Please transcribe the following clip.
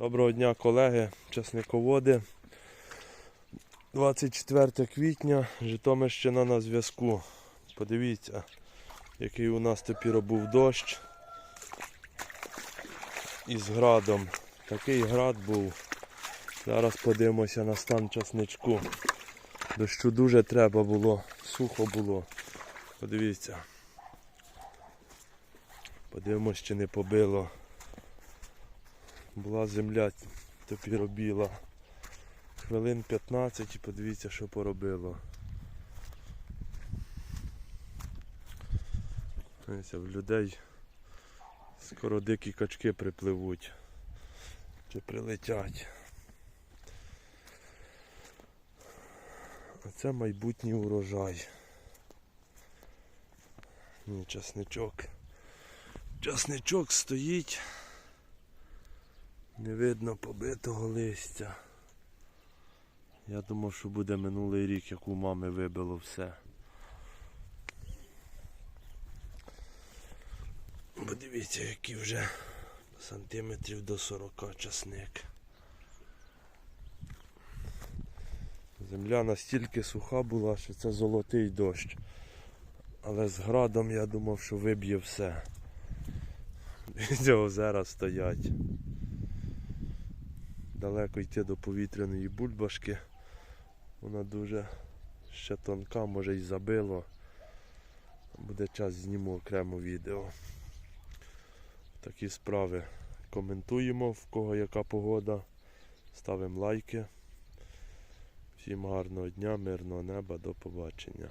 Доброго дня, колеги, часниководи. 24 квітня, Житомирщина на зв'язку. Подивіться, який у нас тепер був дощ із градом. Такий град був. Зараз подивимося на стан часничку. Дощу дуже треба було, сухо було. Подивіться. Подивимось, чи не побило. Була земля тепер біла. Хвилин 15 і подивіться, що поробило. Дивіться, в людей скоро дикі качки припливуть. Чи прилетять. А це майбутній урожай. Ні, часничок. Часничок стоїть. Не видно побитого листя. Я думав, що буде минулий рік, як у мами вибило все. Подивіться, які вже сантиметрів до 40 часник. Земля настільки суха була, що це золотий дощ. Але з градом я думав, що виб'є все. Дивіться, озера стоять. Далеко йти до повітряної бульбашки. Вона дуже ще тонка, може й забило. Буде час зніму окремо відео. Такі справи. Коментуємо, в кого яка погода. Ставимо лайки. Всім гарного дня, мирного неба, до побачення.